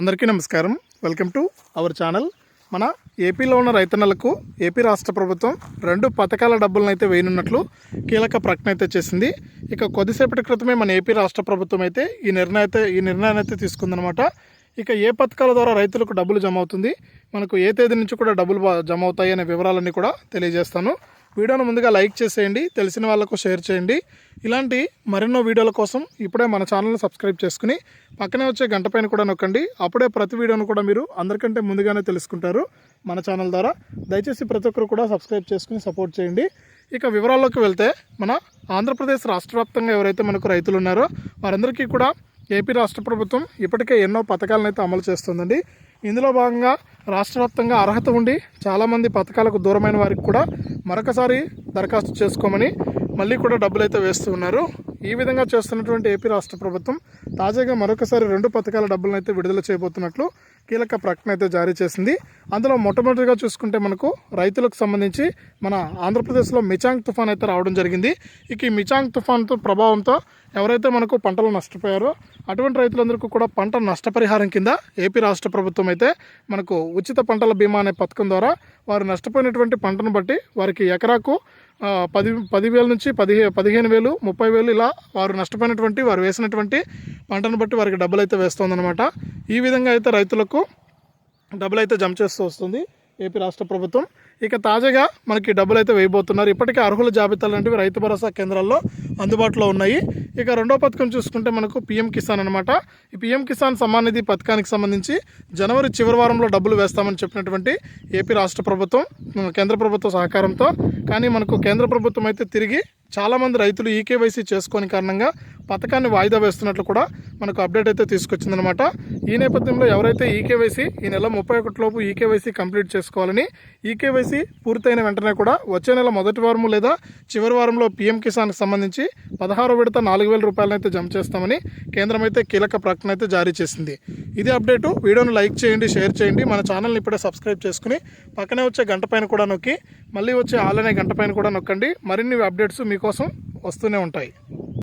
అందరికీ నమస్కారం. Welcome to our channel మన ఏపీలో ఉన్న రైతన్నలకు ఏపీ రాష్ట్ర ప్రభుత్వం రెండు పథకాల డబ్బులను అయితే వేయనున్నట్లు కీలక ప్రకటన అయితే చేసింది. ఇక కొద్దిసేపటి క్రితమే మన ఏపీ రాష్ట్ర ప్రభుత్వం అయితే ఈ నిర్ణయం అయితే ఈ నిర్ణయాన్ని అయితే తీసుకుందనమాట ఇక ఏ పథకాల ద్వారా రైతులకు డబ్బులు జమ అవుతుంది? మనకు ఏ తేదీ నుంచి కూడా డబ్బులు జమ అవుతాయి అనే వివరాలన్నీ కూడా తెలియజేస్తాను. వీడియోను ముందుగా లైక్ చేసేయండి తెలిసిన వాళ్ళకు షేర్ చేయండి. ఇలాంటి మరెన్నో వీడియోల కోసం ఇప్పుడే మన ఛానల్ని సబ్స్క్రైబ్ చేసుకుని పక్కనే వచ్చే గంట పైన కూడా నొక్కండి. అప్పుడే ప్రతి వీడియోను కూడా మీరు అందరికంటే ముందుగానే తెలుసుకుంటారు మన ఛానల్ ద్వారా. దయచేసి ప్రతి ఒక్కరు కూడా సబ్స్క్రైబ్ చేసుకుని సపోర్ట్ చేయండి. ఇక వివరాల్లోకి వెళ్తే మన ఆంధ్రప్రదేశ్ రాష్ట్ర వ్యాప్తంగా ఎవరైతే మనకు రైతులు ఉన్నారో వారందరికీ కూడా ఏపీ రాష్ట్ర ప్రభుత్వం ఇప్పటికే ఎన్నో పథకాలను అయితే అమలు చేస్తుందండి. ఇందులో భాగంగా రాష్ట్ర వ్యాప్తంగా అర్హత ఉండి చాలామంది పథకాలకు దూరమైన వారికి కూడా మరొకసారి దరఖాస్తు చేసుకోమని మళ్ళీ కూడా డబ్బులు అయితే వేస్తూ ఉన్నారు. ఈ విధంగా చేస్తున్నటువంటి ఏపీ రాష్ట్ర ప్రభుత్వం తాజాగా మరొకసారి రెండు పథకాల డబ్బులను అయితే విడుదల చేయబోతున్నట్లు కీలక ప్రకటన అయితే జారీ చేసింది. అందులో మొట్టమొదటిగా చూసుకుంటే మనకు రైతులకు సంబంధించి మన ఆంధ్రప్రదేశ్లో మిచాంగ్ తుఫాన్ అయితే రావడం జరిగింది. ఇక ఈ మిచాంగ్ తుఫాన్తో ప్రభావంతో ఎవరైతే మనకు పంటలు నష్టపోయారో అటువంటి రైతులందరికీ కూడా పంట నష్టపరిహారం కింద ఏపీ రాష్ట్ర ప్రభుత్వం అయితే మనకు ఉచిత పంటల బీమా అనే పథకం ద్వారా వారు నష్టపోయినటువంటి పంటను బట్టి వారికి ఎకరాకు పది పదివేల నుంచి పదిహే పదిహేను వేలు ముప్పై వేలు ఇలా వారు నష్టపోయినటువంటి వారు వేసినటువంటి పంటను బట్టి వారికి డబ్బులు అయితే వేస్తుందన్నమాట. ఈ విధంగా అయితే రైతులకు డబ్బులు అయితే జమ చేస్తూ వస్తుంది ఏపీ రాష్ట్ర ప్రభుత్వం. ఇక తాజాగా మనకి డబ్బులు అయితే వేయబోతున్నారు. ఇప్పటికే అర్హుల జాబితాలు లాంటివి రైతు భరోసా కేంద్రాల్లో అందుబాటులో ఉన్నాయి. ఇక రెండో పథకం చూసుకుంటే మనకు పీఎం కిసాన్ అనమాట ఈ పీఎం కిసాన్ సమ్మాన్ నిధి పథకానికి సంబంధించి జనవరి చివరి వారంలో డబ్బులు వేస్తామని చెప్పినటువంటి ఏపీ రాష్ట్ర ప్రభుత్వం కేంద్ర ప్రభుత్వ సహకారంతో. కానీ మనకు కేంద్ర ప్రభుత్వం అయితే తిరిగి చాలామంది రైతులు ఈకేవైసీ చేసుకోని కారణంగా పథకాన్ని వాయిదా వేస్తున్నట్లు కూడా మనకు అప్డేట్ అయితే తీసుకొచ్చిందనమాట ఈ నేపథ్యంలో ఎవరైతే ఈకేవైసీ ఈ నెల ముప్పై ఒకటిలోపు ఈకేవైసీ కంప్లీట్ చేసుకోవాలని ఈకేవైసీ పూర్తయిన వెంటనే కూడా వచ్చే నెల మొదటి వారం లేదా చివరి వారంలో పీఎం కిసాన్కి సంబంధించి పదహారో విడత నాలుగు వేల రూపాయలనైతే జమ చేస్తామని కేంద్రం అయితే కీలక ప్రకటన అయితే జారీ చేసింది. ఇది అప్డేటు వీడియోను లైక్ చేయండి షేర్ చేయండి మన ఛానల్ని ఇప్పుడే సబ్స్క్రైబ్ చేసుకుని పక్కనే వచ్చే గంట పైన కూడా నొక్కి మళ్ళీ వచ్చే ఆలనే గంట పైన కూడా నొక్కండి. మరిన్ని అప్డేట్స్ మీకోసం వస్తూనే ఉంటాయి.